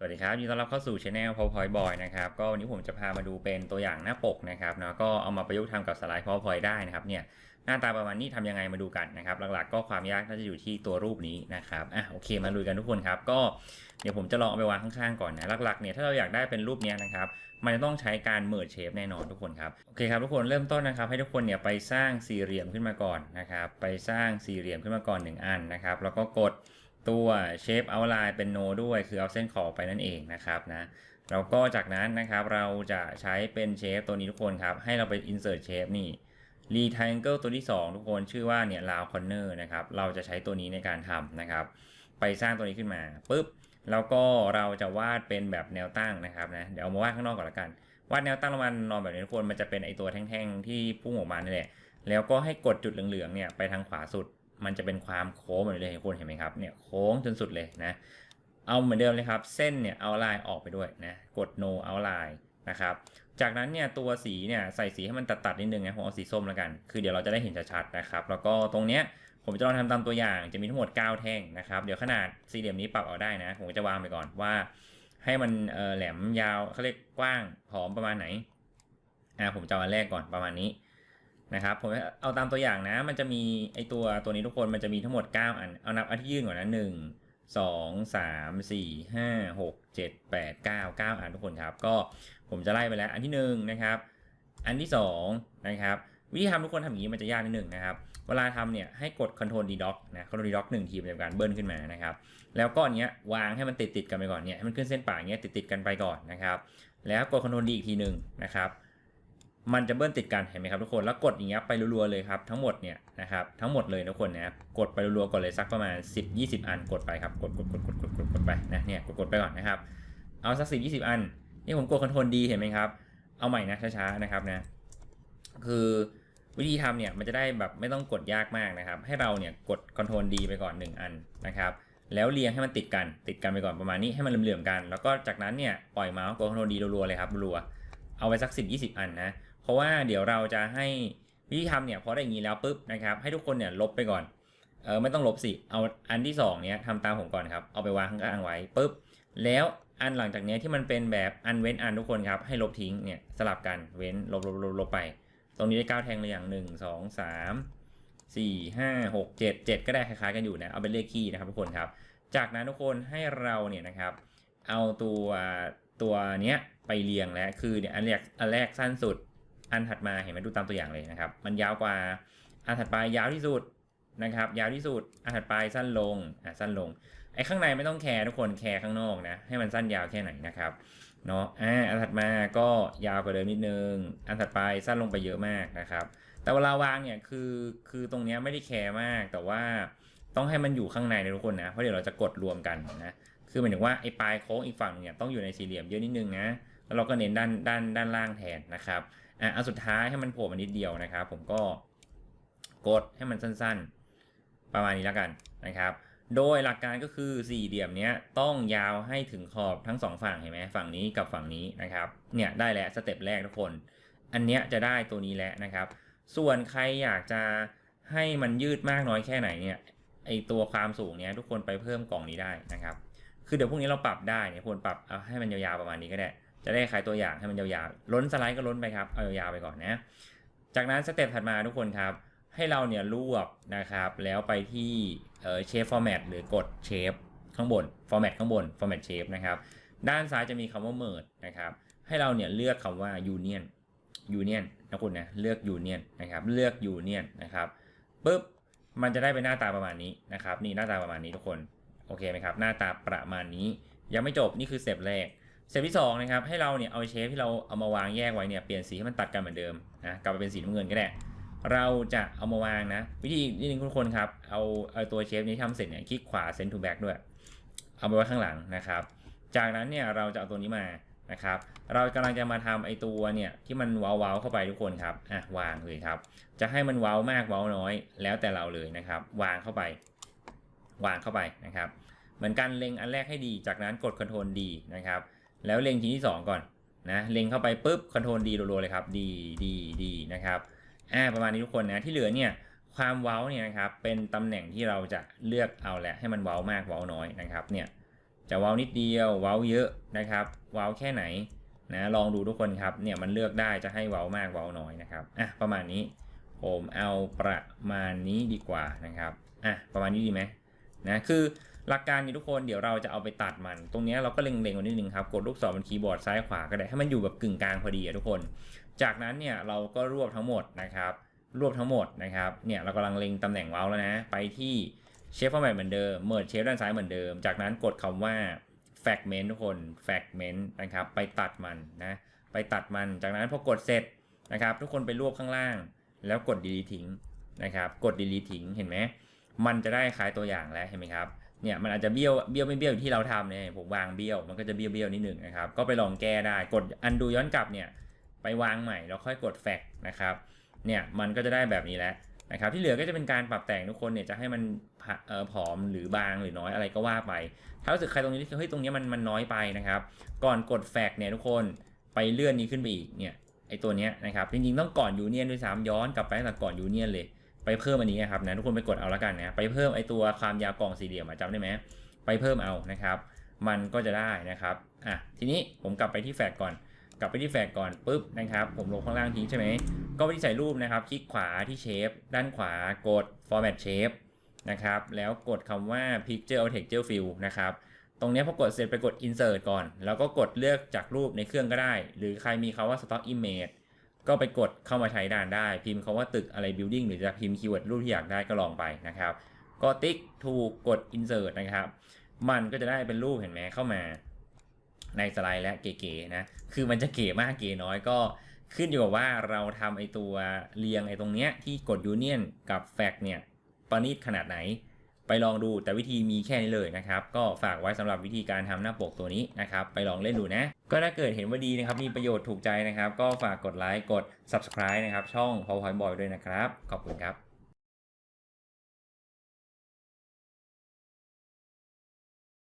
สวัสดีครับยินดีต้อนรับเข้าสู่ช anel PowerPoint Boy นะครับก็วันนี้ผมจะพามาดูเป็นตัวอย่างหน้าปกนะครับเนาะก็เอามาประยุกต์ทำกับสไลด์ PowerPoint ได้นะครับเนี่ยหน้าตาประมาณนี้ทำยังไงมาดูกันนะครับหลักๆ ก็ความยากน่าจะอยู่ที่ตัวรูปนี้นะครับอะโอเคมาดูกันทุกคนครับก็เดี๋ยวผมจะลองเอาไปวางข้างๆก่อนนะหลักๆเนี่ยถ้าเราอยากได้เป็นรูปนี้นะครับมันจะต้องใช้การเมิร์ดเชฟแน่นอนทุกคนครับโอเคครับทุกคนเริ่มต้นนะครับให้ทุกคนเนี่ยไปสร้างสี่เหลี่ยมขึ้นมาก่อนนะครับไปสร้างสี่เหลี่ยมขึ้นมาก่อน 1 อันนะครับแล้วก็กด ตัวเชฟเอาไลน์เป็นโนด้วยคือเอาเส้นขอบไปนั่นเองนะครับนะแล้วก็จากนั้นนะครับเราจะใช้เป็นเชฟตัวนี้ทุกคนครับ ให้เราไป insert shape นี่ rectangle ตัวที่ 2 ทุกคนชื่อว่าเนี่ย round corner นะครับ เราจะใช้ตัวนี้ในการทำนะครับ ไปสร้างตัวนี้ขึ้นมาปุ๊บแล้วก็เราจะวาดเป็นแบบแนวตั้งนะครับนะเดี๋ยวเอามาวาดข้างนอกก่อนละกันวาดแนวตั้งลงมานอนแบบนี้ทุกคนมันจะเป็นไอตัวแท่งๆ ที่พุ่งออกมานี่แหละแล้วก็ให้กดจุดเหลืองๆเนี่ยไปทางขวาสุด มันจะเป็นความโค้งแบบนี้เลยทุกคนเห็นไหมครับเนี่ยโค้งจนสุดเลยนะเอาเหมือนเดิมเลยครับ เส้นเนี่ยเอาลายออกไปด้วยนะกด no outline นะครับจากนั้นเนี่ยตัวสีเนี่ยใส่สีให้มันตัดๆนิดนึงนะผมเอาสีส้มแล้วกัน คือเดี๋ยวเราจะได้เห็นชัดๆนะครับแล้วก็ตรงเนี้ยผมจะลองทำตามตัวอย่างจะมีทั้งหมด 9 แท่งนะครับ เดี๋ยวขนาดสี่เหลี่ยมนี้ปรับเอาได้นะ ผมจะวางไปก่อนว่า ให้มันแหลมยาวเขาเรียกกว้างผอมประมาณไหนอ่าผมจะเอาอันแรกก่อนประมาณนี้ นะครับผมเอาตามตัวอย่างนะ มันจะมีไอตัวตัวนี้ทุกคนมันจะมีทั้งหมด 9 อัน เอานับอันที่ยื่นก่อนนะหนึ่งสองสามสี่ห้าหกเจ็ดแปดเก้าเก้าอันทุกคนครับ ก็ผมจะไล่ไปแล้ว อันที่หนึ่งนะครับ อันที่สองนะครับ วิธีทำทุกคนทำอย่างนี้มันจะยากนิดหนึ่งนะครับ เวลาทำเนี่ยให้กด Ctrl D Doc นะ Ctrl D Doc หนึ่งทีเป็นการเบิ้ลขึ้นมานะครับ แล้วก็อันเนี้ยวางให้มันติดติดกันไปก่อนเนี่ยให้มันขึ้นเส้นป่าเงี้ยติดติดกันไปก่อนนะครับ แล้วกด Ctrl D อีกทีหนึ่งนะครับ มันจะเบิ้ลติดกันเห็นไหมครับทุกคนแล้วกดอย่างเงี้ยไปรัวๆเลยครับทั้งหมดเนี่ยนะครับทั้งหมดเลยทุกคนนะครับกดไปรัวๆก่อนเลยสักประมาณ 10-20 อันกดไปครับกดกดกดกดกดกดกดไปนะเนี่ยกดกดไปก่อนนะครับเอาสัก 10-20 อันนี่ผมกด Ctrl D เห็นไหมครับเอาใหม่นะช้าๆนะครับนะคือวิธีทำเนี่ยมันจะได้แบบไม่ต้องกดยากมากนะครับให้เราเนี่ยกด Ctrl D ไปก่อน 1 อันนะครับแล้วเรียงให้มันติดกันติดกันไปก่อนประมาณนี้ให้มันเหลื่อมๆกัน แล้วก็จากนั้นเนี่ยปล่อยเมาส์กด Ctrl D รัวๆเลยครับรัวเอาไว้สัก 10-20 อันนะ ราะว่าเดี๋ยวเราจะให้วิธีทำเนี่ยพอได้อย่างนี้แล้วปุ๊บนะครับ ให้ทุกคนเนี่ยลบไปก่อนเออไม่ต้องลบสิเอาอันที่สองเนี่ยทำตามผมก่อนครับเอาไปวางข้างๆไว้ปุ๊บแล้วอันหลังจากเนี้ยที่มันเป็นแบบอันเว้นอันทุกคนครับให้ลบทิ้งเนี่ยสลับกันเว้นลบลบลบลบไป ตรงนี้ได้เก้าแทงเลยอย่างหนึ่งสองสามสี่ห้าหกเจ็ดเจ็ดก็ได้คล้ายๆกันอยู่นะเอาเป็นเลขคี่นะครับทุกคนครับ จากนั้นทุกคนให้เราเนี่ยนะครับ เอาตัวตัวเนี้ยไปเรียงแล้วคือเนี่ยอันแรกอันแรกสั้นสุด อันถัดมาเห็นไหมดูตามตัวอย่างเลยนะครับ มันยาวกว่า อันถัดไปยาวที่สุดนะครับ ยาวที่สุด อันถัดไปสั้นลง อะสั้นลง ไอ้ข้างในไม่ต้องแคร์ทุกคนแคร์ข้างนอกนะ ให้มันสั้นยาวแค่ไหนนะครับ เนาะอ่าอันถัดมาก็ยาวกว่าเดิมนิดนึง อันถัดไปสั้นลงไปเยอะมากนะครับ แต่เวลาวางเนี่ยคือ คือตรงเนี้ยไม่ได้แคร์มาก แต่ว่าต้องให้มันอยู่ข้างในนะทุกคนนะ เพราะเดี๋ยวเราจะกดรวมกันนะ คือหมายถึงว่าไอ้ปลายโค้งอีกฝั่งหนึ่งเนี่ยต้องอยู่ในสี่เหลี่ยมเยอะนิดนึงนะ แล้วเราก็เน้นด้านด้านด้านล่างแทนนะครับ อะอันสุดท้ายให้มันโผล่มานิดเดียวนะครับ ผมก็กดให้มันสั้นๆ ประมาณนี้แล้วกันนะครับ โดยหลักการก็คือสี่เหลี่ยมเนี้ยต้องยาวให้ถึงขอบทั้งสองฝั่งเห็นไหมฝั่งนี้กับฝั่งนี้นะครับ เนี่ยได้แล้วสเต็ปแรกทุกคน อันเนี้ยจะได้ตัวนี้แล้วนะครับ ส่วนใครอยากจะให้มันยืดมากน้อยแค่ไหนเนี่ยไอตัวความสูงเนี้ยทุกคนไปเพิ่มกล่องนี้ได้นะครับ คือเดี๋ยวพรุ่งนี้เราปรับได้เนี่ยควรปรับเอาให้มันยาวๆประมาณนี้ก็ได้ จะได้ขายตัวอย่างให้มันยาวๆ ล้นสไลด์ก็ล้นไปครับ เอายาวๆไปก่อนนะ จากนั้นสเต็ปถัดมาทุกคนครับ ให้เราเนี่ยรวบนะครับ แล้วไปที่เออเชฟฟอร์แมตหรือกดเชฟข้างบนฟอร์แมตข้างบนฟอร์แมตเชฟนะครับ ด้านซ้ายจะมีคำว่า merge นะครับ ให้เราเนี่ยเลือกคำว่า union union นะคุณนะ เลือก union นะครับ เลือก union นะครับปุ๊บ มันจะได้เป็นหน้าตาประมาณนี้นะครับ นี่หน้าตาประมาณนี้ทุกคน โอเคไหมครับ หน้าตาประมาณนี้ ยังไม่จบ นี่คือสเต็ปแรก สเต็ปที่2นะครับให้เราเนี่ยเอาเชฟที่เราเอามาวางแยกไว้เนี่ยเปลี่ยนสีให้มันตัดกันเหมือนเดิมนะกลับไปเป็นสีน้ำเงินก็ได้เราจะเอามาวางนะ วิธีนิดนึงทุกคนครับเอาเอาตัวเชฟนี้ทำเสร็จเนี่ยคลิกขวา send to back ด้วย เอาไปไว้ข้างหลังนะครับ จากนั้นเนี่ยเราจะเอาตัวนี้มานะครับ เรากำลังจะมาทำไอตัวเนี่ยที่มันเว้าๆเข้าไปทุกคนครับอะวางเลยครับ จะให้มันเว้ามากเว้าน้อยแล้วแต่เราเลยนะครับ วางเข้าไป วางเข้าไปนะครับ เหมือนกันเล็งอันแรกให้ดี จากนั้นกด Ctrl D นะครับ แล้วเล็งทีที่ 2 ก่อนนะเล็งเข้าไปปุ๊บ Ctrl D รัวๆเลยครับ D D D นะครับอ่าประมาณนี้ทุกคนนะที่เหลือเนี่ยความเว้าเนี่ยนะครับเป็นตำแหน่งที่เราจะเลือกเอาแหละให้มันเว้ามากเว้าน้อยนะครับเนี่ยจะเว้านิดเดียวเว้าเยอะนะครับเว้าแค่ไหนนะลองดูทุกคนครับเนี่ยมันเลือกได้จะให้เว้ามากเว้าน้อยนะครับอะประมาณนี้ผมเอาประมาณนี้ดีกว่านะครับอะประมาณนี้ดีไหมนะคือ หลักการนี้ทุกคนเดี๋ยวเราจะเอาไปตัดมัน ตรงนี้เราก็เล็งๆไว้นิดนึงครับ กดลูกศรบนคีย์บอร์ดซ้ายขวาก็ได้ให้มันอยู่แบบกึ่งกลางพอดีอะทุกคน จากนั้นเนี่ยเราก็รวบทั้งหมดนะครับ รวบทั้งหมดนะครับ เนี่ยเรากำลังเล็งตำแหน่งเว้าแล้วนะ ไปที่เชฟฟอร์แมตเหมือนเดิมเมิร์ดเชฟด้านซ้ายเหมือนเดิม จากนั้นกดคำว่า fragment ทุกคน fragment นะครับ ไปตัดมันนะ ไปตัดมัน จากนั้นพอกดเสร็จนะครับ ทุกคนไปรวบข้างล่าง แล้วกด delete ทิ้งนะครับ กด delete ทิ้ง เห็นไหม มันจะได้คล้ายตัวอย่างแล้ว เห็นไหมครับ เนี่ยมันอาจจะเบี้ยวเบี้ยวไม่เบี้ยวอยู่ที่เราทำเนี่ยผมวางเบี้ยวมันก็จะเบี้ยวเบี้ยวนิดหนึ่งนะครับก็ไปลองแก้ได้กด undo ย้อนกลับเนี่ยไปวางใหม่แล้วค่อยกด fact นะครับเนี่ยมันก็จะได้แบบนี้แล้วนะครับที่เหลือก็จะเป็นการปรับแต่งทุกคนเนี่ยจะให้มันผะเอ่อผอมหรือบางหรือน้อยอะไรก็ว่าไป ถ้ารู้สึกใครตรงนี้เฮ้ยตรงนี้มันมันน้อยไปนะครับ ก่อนกดแฟกเนี่ยทุกคนไปเลื่อนนี้ขึ้นไปอีกเนี่ยไอตัวเนี้ยนะครับจริงๆต้องก่อนยูเนียนด้วยซ้ำย้อนกลับไปตั้งแต่ก่อนยูเนียนเลย ไปเพิ่มอันนี้นะครับนะทุกคนไปกดเอาละกันนะไปเพิ่มไอตัวความยาวกล่องสี่เหลี่ยมอะจำได้ไหมไปเพิ่มเอานะครับ มันก็จะได้นะครับอะทีนี้ผมกลับไปที่แฟกก่อน กลับไปที่แฟกก่อนปุ๊บนะครับ ผมลงข้างล่างทิ้งใช่ไหมก็ไปที่ใส่รูปนะครับ คลิกขวาที่เชฟด้านขวากด format shape นะครับแล้วกดคำว่า picture or texture fill นะครับตรงนี้พอกดเสร็จไปกด insert ก่อน แล้วก็กดเลือกจากรูปในเครื่องก็ได้ หรือใครมีคาว่า stock image ก็ไปกดเข้ามาใช้ด้านได้ พิมพ์คาว่าตึกอะไร building หรือจะพิมพ์คีย์เวิร์ดรูปที่อยากได้ก็ลองไปนะครับ ก็ติ๊กถูกกด insert นะครับ มันก็จะได้เป็นรูปเห็นไหมเข้ามา ในสไลด์และเก๋ๆนะ คือมันจะเก๋มากเก๋น้อยก็ขึ้นอยู่กับว่าเราทำไอตัวเรียงไอตรงเนี้ยที่กดยูเนียนกับแฟกเนี่ยประณีตขนาดไหน ไปลองดูแต่วิธีมีแค่นี้เลยนะครับ ก็ฝากไว้สำหรับวิธีการทำหน้าปกตัวนี้นะครับ ไปลองเล่นดูนะ ก็ถ้าเกิดเห็นว่าดีนะครับ มีประโยชน์ถูกใจนะครับ ก็ฝากกดไลค์กด subscribe นะครับ ช่อง PowerPoint Boy ด้วยนะครับ ขอบคุณครับ